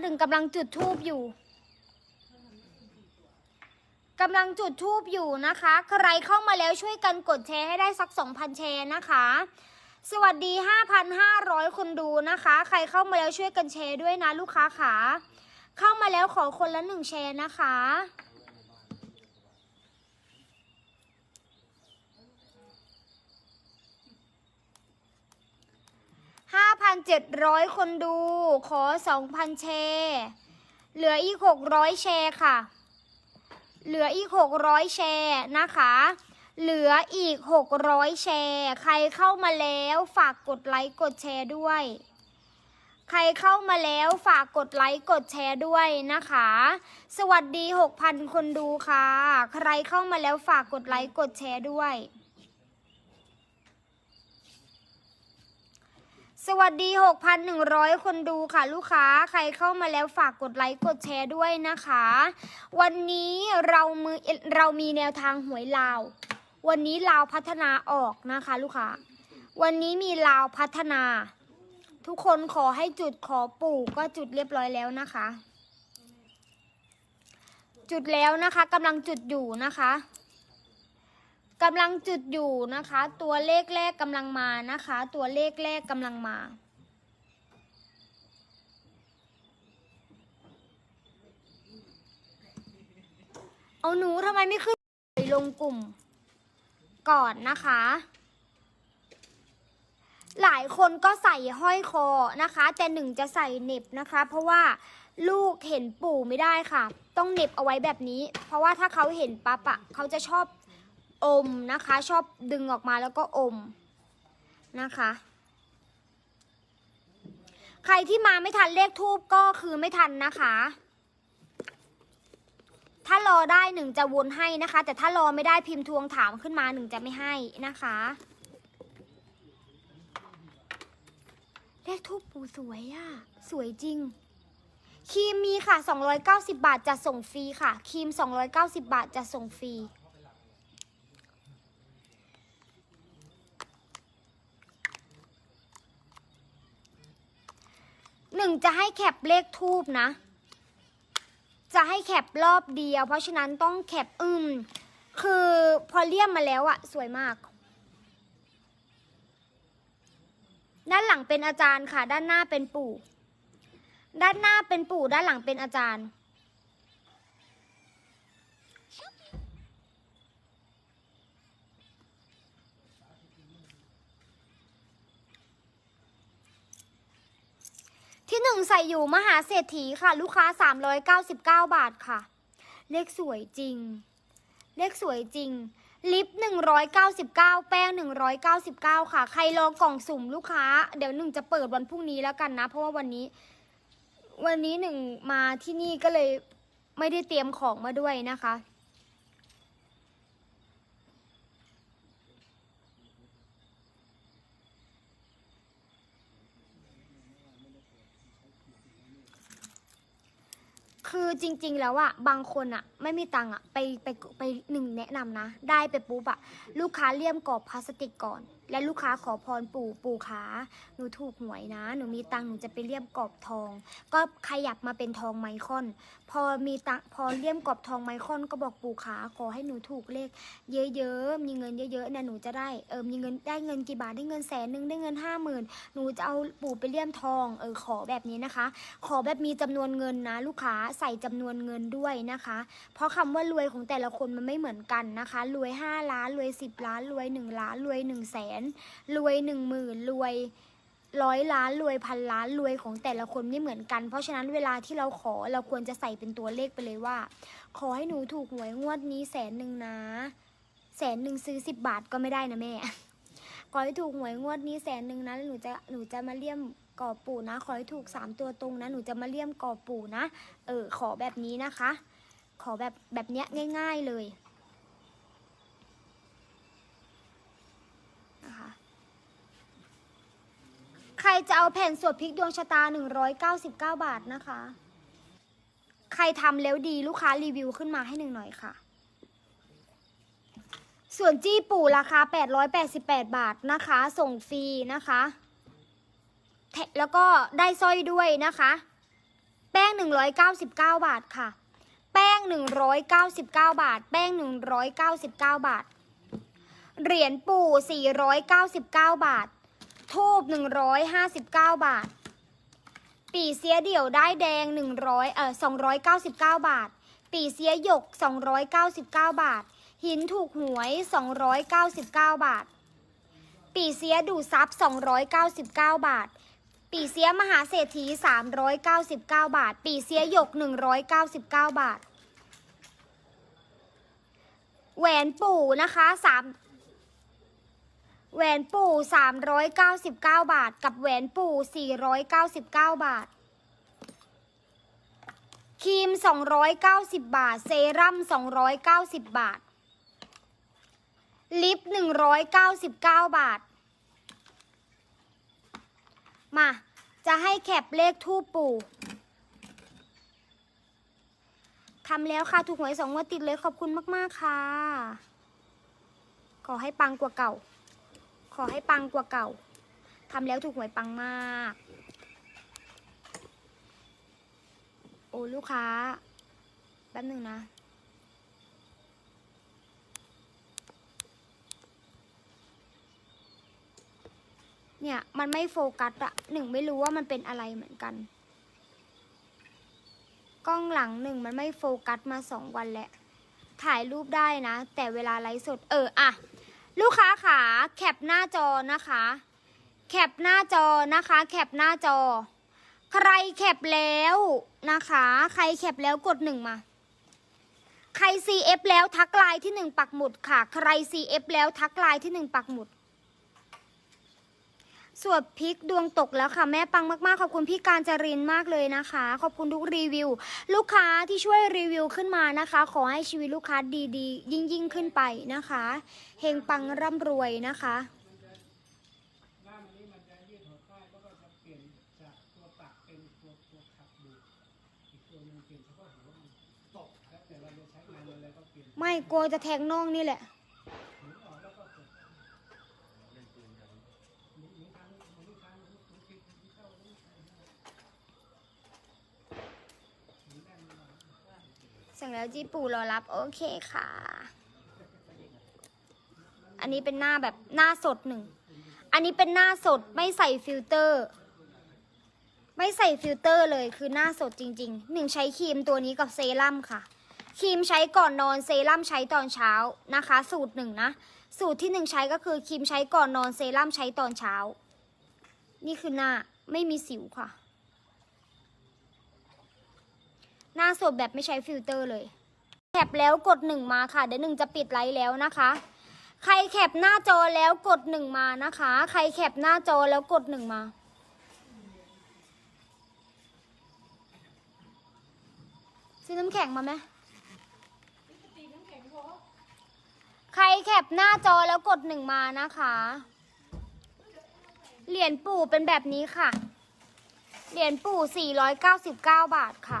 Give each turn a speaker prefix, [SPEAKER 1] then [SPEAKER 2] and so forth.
[SPEAKER 1] หนึ่งกำลังจุดทูบอยู่กำลังจุดทูบอยู่นะคะ ใครเข้ามาแล้วช่วยกันกดแชร์ให้ได้สัก 2,000 แชร์นะคะ สวัสดี 5,500 คนดูนะคะ ใครเข้ามาแล้วช่วยกันแชร์ด้วยนะลูกค้าขาเข้ามาแล้วขอคนละหนึ่งแชร์นะคะ 700 คนดู ขอ 2,000 แชร์ เหลืออีก 600 แชร์ค่ะ เหลืออีก 600 แชร์นะคะ เหลืออีก 600 แชร์ ใครเข้ามาแล้วฝากกดไลค์กดแชร์ด้วย ใครเข้ามาแล้วฝากกดไลค์กดแชร์ด้วยนะคะ สวัสดี 6,000 คนดูค่ะ ใครเข้ามาแล้วฝากกดไลค์กดแชร์ด้วย สวัสดี 6,100 คนดูค่ะ ลูกค้าใครเข้ามาแล้วฝากกดไลค์กดแชร์ด้วยนะคะ วันนี้เรามือเรามีแนวทางหวยลาว วันนี้ลาวพัฒนาออกนะคะ ลูกค้า วันนี้มีลาวพัฒนา ทุกคนขอให้จุดขอปู่ก็จุดเรียบร้อยแล้วนะคะ จุดแล้วนะคะกำลังจุดอยู่นะคะ กำลังจุดอยู่นะคะ ตัวเลขแรกกำลังมานะคะ ตัวเลขแรกกำลังมา เอาหนูทำไมไม่ขึ้นลงกลุ่ม ก่อนนะคะ หลายคนก็ใส่ห้อยคอนะคะ แต่หนึ่งจะใส่เน็บนะคะ เพราะว่าลูกเห็นปู่ไม่ได้ค่ะ ต้องเน็บเอาไว้แบบนี้ เพราะว่าถ้าเขาเห็นปั๊บอะเขาจะชอบ อมนะคะ ชอบดึงออกมาแล้วก็อมนะคะ ใครที่มาไม่ทันเลขทูบก็คือไม่ทันนะคะ ถ้ารอได้หนึ่งจะวนให้นะคะ แต่ถ้ารอไม่ได้พิมพ์ทวงถามขึ้นมาหนึ่งจะไม่ให้นะคะ เลขทูปปูสวยอะสวยจริงครีมมีค่ะ 290 บาทจะส่งฟรีค่ะ ครีม 290 บาทจะส่งฟรี หนึ่งจะให้แคปเลขทูบนะ จะให้แคปรอบเดียว เพราะฉะนั้นต้องแคปอืม คือพอเลี่ยมมาแล้วอะสวยมาก ด้านหลังเป็นอาจารย์ค่ะ ด้านหน้าเป็นปู่ ด้านหน้าเป็นปู่ ด้านหลังเป็นอาจารย์ ที่ หนึ่งใส่อยู่มหาเศรษฐีค่ะ ลูกค้า399บาทค่ะ เลขสวยจริง เลขสวยจริง ลิป199แป้ง199ค่ะ ใครรอกล่องสุ่มลูกค้า เดี๋ยวหนึ่งจะเปิดวันพรุ่งนี้แล้วกันนะ เพราะว่าวันนี้ วันนี้หนึ่งมาที่นี่ก็เลยไม่ได้เตรียมของมาด้วยนะคะ คือจริง ๆ แล้วอะบางคนอะไม่มีตังค์อะไปไปไปหนึ่งแนะนำนะ ได้ไปปุ๊บอะลูกค้าเลี่ยมกรอบพลาสติกก่อน และลูกค้าขอพรปู่ปู่ขาหนูถูกหวยนะ หนูมีตังค์หนูจะไปเลี่ยมกรอบทอง ก็ขยับมาเป็นทองไมคอน พอมีตังค์พอเลี่ยมกรอบทองไมคอนก็บอกปู่ขาขอให้หนูถูกเลข เยอะๆมีเงินเยอะๆนี่ยหนูจะได้เออมีเงินได้เงินกี่บาทได้เงินแสนหนึ่งได้เงินห้าหมื่นหนูจะเอาปู่ไปเลี่ยมทองเออขอแบบนี้นะคะ ขอแบบมีจำนวนเงินนะ ลูกค้าใส่จำนวนเงินด้วยนะคะ เพราะคำว่ารวยของแต่ละคนมันไม่เหมือนกันนะคะ รวย 5 ล้านรวย 10 ล้านรวย 1 ล้านรวย1แสนรวย1หมื่นรวยร้อยล้านรวยพันล้านรวยของแต่ละคนไม่เหมือนกัน เพราะฉะนั้นเวลาที่เราขอเราควรจะใส่เป็นตัวเลขไปเลยว่า ขอให้หนูถูกหวยงวดนี้แสนหนึ่งนะ แสนหนึ่งซื้อสิบบาทก็ไม่ได้นะแม่ ขอให้ถูกหวยงวดนี้แสนหนึ่งนะหนูจะหนูจะมาเลี่ยมกอบปู่นะ ขอให้ถูกสามตัวตรงนะหนูจะมาเลี่ยมกอบปู่นะ เออขอแบบนี้นะคะ ขอแบบแบบเนี้ยง่าย ๆเลยนะคะ ใครจะเอาแผ่นสวดพริกดวงชะตา 199 บาทนะคะ ใครทำแล้วดีลูกค้ารีวิวขึ้นมาให้หนึ่งหน่อยค่ะ ส่วนจี้ปู่ราคา 888 บาทนะคะ ส่งฟรีนะคะแถแล้วก็ได้สร้อยด้วยนะคะ แป้ง 199 บาทค่ะ แป้ง 199 บาท แป้ง 199 บาท เหรียญปู่ 499 บาท ทูบ159 บาท ปีเสียเดี่ยวได้แดง 100เอ่อ299 บาท ปีเสียหยก 299 บาท หินถูกหวย 299 บาท ปีเสียดูซับ 299 บาท ปีเสียมหาเศรษฐี 399 บาท ปีเสียหยก 199 บาท แหวนปู่นะคะสาม แหวนปู่ 399 บาท กับแหวนปู่ 499 บาท ครีม 290 บาท เซรั่ม 290 บาท ลิป 199 บาท มา จะให้แคปเลขทูปปู่ทำแล้วค่ะถูกหวยสองงวดติดเลยขอบคุณมาก ๆ ค่ะ ขอให้ปังกว่าเก่า อให้ปังกว่าเก่าทำแล้วถูกหวยปังมาก โอ้ลูกค้า แป๊บหนึ่งนะเนี่ยมันไม่โฟกัสอะหนึ่งไม่รู้ว่ามันเป็นอะไรเหมือนกัน กล้องหลังหนึ่งมันไม่โฟกัสมาสองวันแล้วถ่ายรูปได้นะ แต่เวลาไลฟ์สด เอออะ ลูกค้าขาแคปหน้าจอนะคะ แคปหน้าจอนะคะ แคปหน้าจอ ใครแคปแล้วนะคะ ใครแคปแล้วกดหนึ่งมา ใคร CF แล้วทักไลน์ที่หนึ่งปักหมุดค่ะ ใคร CF แล้วทักไลน์ที่หนึ่งปักหมุด สวดพริกดวงตกแล้วค่ะ แม่ปังมากๆ ขอบคุณพี่การจรินมากเลยนะคะ ขอบคุณทุกรีวิว ลูกค้าที่ช่วยรีวิวขึ้นมานะคะ ขอให้ชีวิตลูกค้าดีๆ ยิ่งยิ่งๆขึ้นไปนะคะเฮงปังร่ำรวยนะคะ
[SPEAKER 2] ด้านนี้มันจะยืดหัวใต้แหล้วก็ ง
[SPEAKER 1] แล้
[SPEAKER 2] ว
[SPEAKER 1] จีปู่รอรับ โอเคค่ะ อันนี้เป็นหน้าแบบหน้าสดหนึ่ง อันนี้เป็นหน้าสดไม่ใส่ฟิลเตอร์ ไม่ใส่ฟิลเตอร์เลยคือหน้าสดจริงๆหนึ่งใช้ครีมตัวนี้กับเซรั่มค่ะ ครีมใช้ก่อนนอนเซรั่มใช้ตอนเช้านะคะ สูตรหนึ่งนะ สูตรที่หนึ่งใช้ก็คือครีมใช้ก่อนนอนเซรั่มใช้ตอนเช้า นี่คือหน้าไม่มีสิวค่ะาสดแบบไม่ใช้ฟิลเตอร์เลยแคปแล้วกดหนึ่งมาค่ะเดี๋ยวหนึ่งจะปิดไลฟ์แล้วนะคะ ใครแคปหน้าจอแล้วกดหนึ่งมานะคะ ใครแคปหน้าจอแล้วกดหนึ่งมาซื้อน้ำแข็งมาไหมใครแคปหน้าจอแล้วกดหนึ่งมานะคะ เหรียญปู่เป็นแบบนี้ค่ะ เหรียญปู่ 499 บาทค่ะ